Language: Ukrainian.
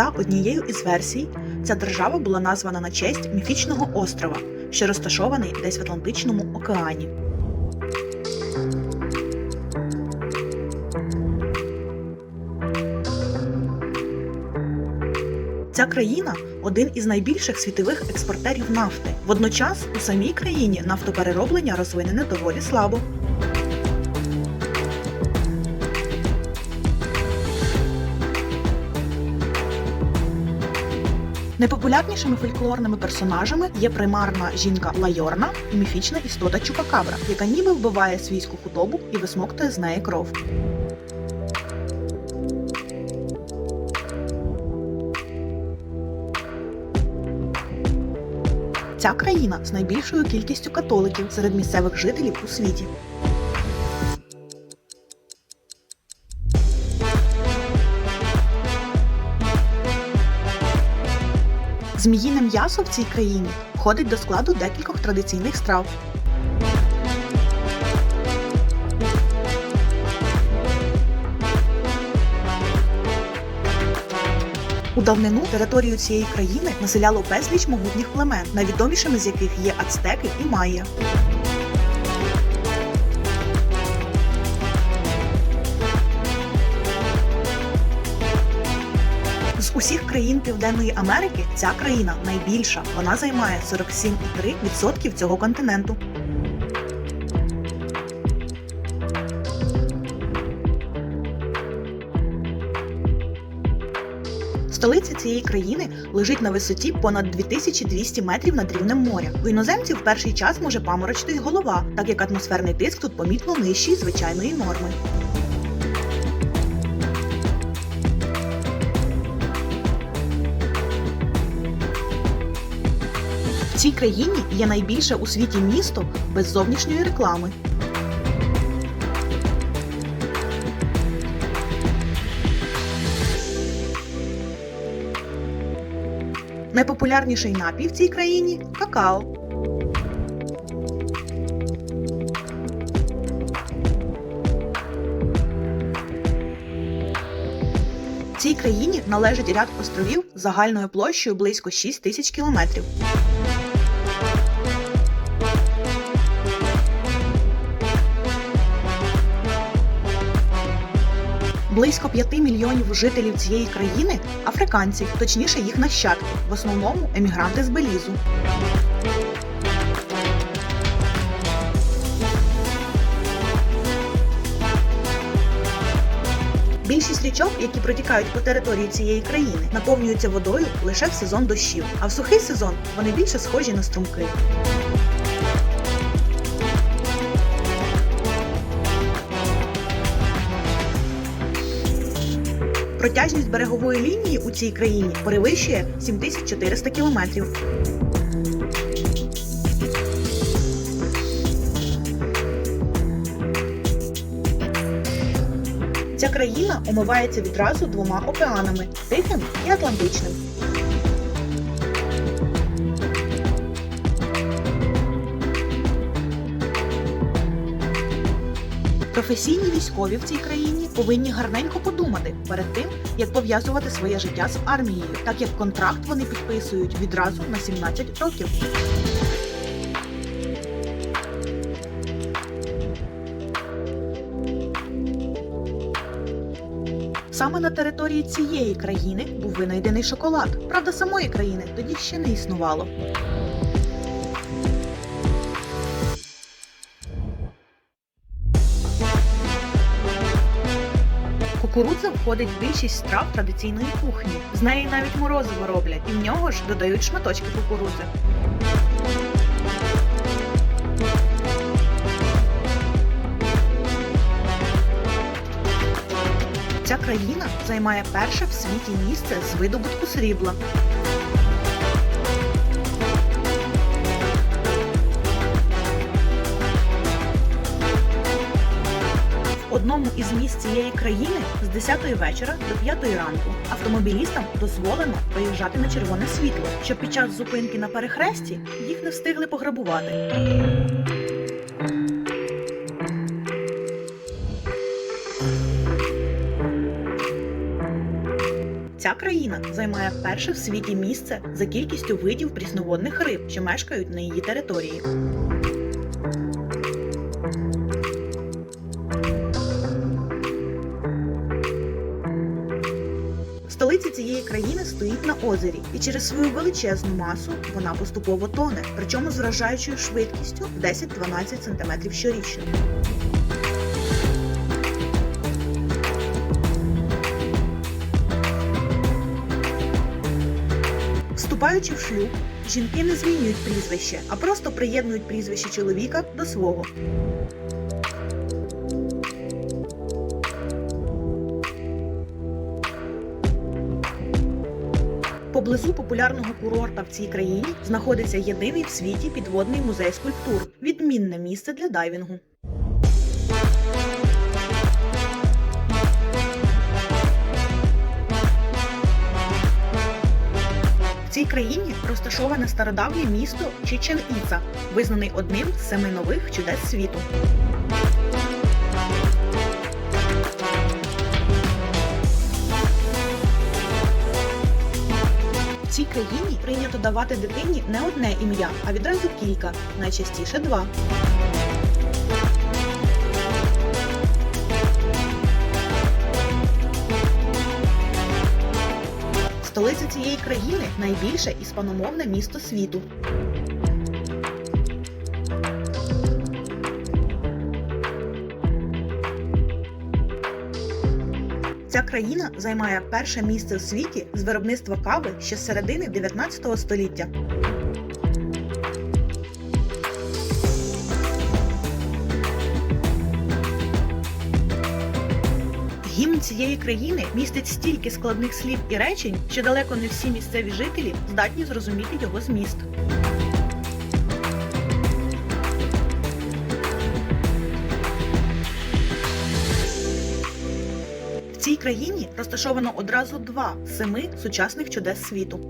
За однією із версій, ця держава була названа на честь міфічного острова, що розташований десь в Атлантичному океані. Ця країна один із найбільших світових експортерів нафти. Водночас у самій країні нафтоперероблення розвинене доволі слабо. Найпопулярнішими фольклорними персонажами є примарна жінка Лайорна і міфічна істота Чупакабра, яка ніби вбиває свійську худобу і висмоктує з неї кров. Ця країна з найбільшою кількістю католиків серед місцевих жителів у світі. Зміїне м'ясо в цій країні входить до складу декількох традиційних страв. У давнину територію цієї країни населяло безліч могутніх племен, найвідомішими з яких є ацтеки і майя. Усіх країн Південної Америки ця країна найбільша. Вона займає 47,3% цього континенту. Столиця цієї країни лежить на висоті понад 2200 метрів над рівнем моря. У іноземців в перший час може паморочитись голова, так як атмосферний тиск тут помітно нижчий звичайної норми. Цій країні є найбільше у світі місто без зовнішньої реклами. Найпопулярніший напій в цій країні какао. Цій країні належить ряд островів загальною площею близько 6 тисяч кілометрів. Близько 5 мільйонів жителів цієї країни африканці, точніше їх нащадки, в основному емігранти з Белізу. Більшість річок, які протікають по території цієї країни, наповнюються водою лише в сезон дощів, а в сухий сезон вони більше схожі на струмки. Протяжність берегової лінії у цій країні перевищує 7400 кілометрів. Ця країна омивається відразу двома океанами Тихим і Атлантичним. Професійні військові в цій країні повинні гарненько подумати перед тим, як пов'язувати своє життя з армією, так як контракт вони підписують відразу на 17 років. Саме на території цієї країни був винайдений шоколад. Правда, самої країни тоді ще не існувало. Кукурудза входить в більшість страв традиційної кухні. З неї навіть морозиво роблять, і в нього ж додають шматочки кукурудзи. Ця країна займає перше в світі місце з видобутку срібла. Одному із міст цієї країни з 10 вечора до 5 ранку автомобілістам дозволено виїжджати на червоне світло, щоб під час зупинки на перехресті їх не встигли пограбувати. Ця країна займає перше в світі місце за кількістю видів прісноводних риб, що мешкають на її території. Стоїть на озері, і через свою величезну масу вона поступово тоне, причому з вражаючою швидкістю 10-12 см щорічно. Вступаючи в шлюб, жінки не змінюють прізвище, а просто приєднують прізвище чоловіка до свого. Поблизу популярного курорта в цій країні знаходиться єдиний в світі підводний музей скульптур, відмінне місце для дайвінгу. В цій країні розташоване стародавнє місто Чичен Іца, визнаний одним з семи нових чудес світу. Цій країні прийнято давати дитині не одне ім'я, а відразу кілька, найчастіше два. Столиця цієї країни найбільше іспаномовне місто світу. Ця країна займає перше місце в світі з виробництва кави ще з середини 19 століття. Гімн цієї країни містить стільки складних слів і речень, що далеко не всі місцеві жителі здатні зрозуміти його зміст. Країні розташовано одразу два з семи сучасних чудес світу.